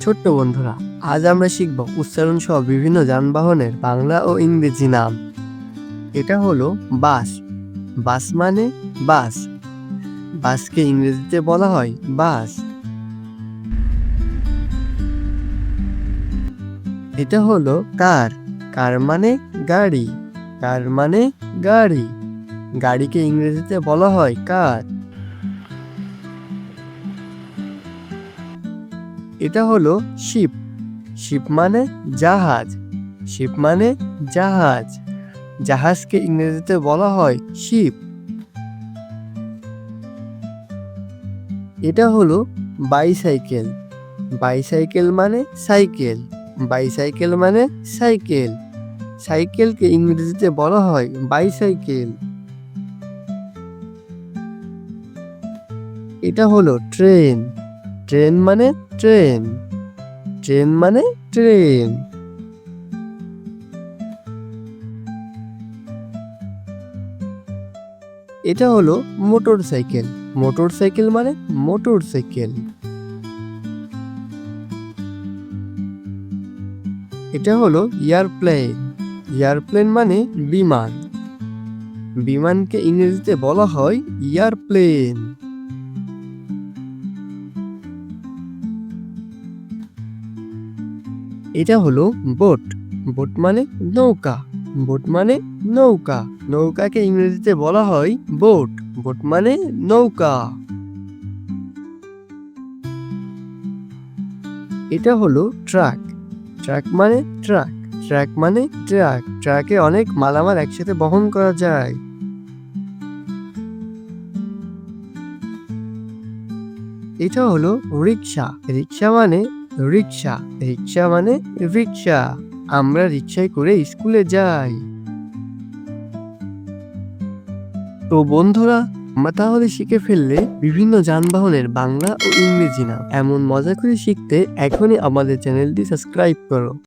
ছোট্ট বন্ধুরা, আজ আমরা শিখব উচ্চারণ সহ বিভিন্ন যানবাহনের বাংলা ও ইংরেজি নাম। এটা হলো বাস। বাস মানে বাস। বাসকে ইংরেজিতে বলা হয় বাস। এটা হলো কার। কার মানে গাড়ি। কার মানে গাড়ি। গাড়িকে ইংরেজিতে বলা হয় কার। এটা হলো শিপ। শিপ মানে জাহাজ। শিপ মানে জাহাজ। জাহাজকে ইংরেজিতে বলা হয় শিপ। এটা হলো বাইসাইকেল। বাইসাইকেল মানে সাইকেল। বাইসাইকেল মানে সাইকেল। সাইকেলকে ইংরেজিতে বলা হয় বাইসাইকেল। এটা হলো ট্রেন। ট্রেন মানে ট্রেন। ট্রেন মানে ট্রেন। এটা হলো মোটর সাইকেল মোটর সাইকেল মানে মোটর সাইকেল এটা হলো এয়ারপ্লেন। এয়ারপ্লেন মানে বিমান। বিমানকে ইংরেজিতে বলা হয় এয়ারপ্লেন। এটা হলো বোট। বোট মানে নৌকা। বোট মানে নৌকা। নৌকাকে ইংরেজিতে বলা হয় বোট। বোট মানে নৌকা। এটা হলো ট্রাক। ট্রাক মানে ট্রাক। ট্রাক মানে ট্রাক। ট্রাকে অনেক মালামাল একসাথে বহন করা যায়। এটা হলো রিক্সা রিক্সা মানে রিক্সা। রিক্সা মানে রিক্সা। আমরা রিক্সায় করে স্কুলে যাই। তো বন্ধুরা, আমরা তাহলে শিখে ফেললে বিভিন্ন যানবাহনের বাংলা ও ইংরেজি নাম। এমন মজা করে শিখতে এখনই আমাদের চ্যানেলটি সাবস্ক্রাইব করো।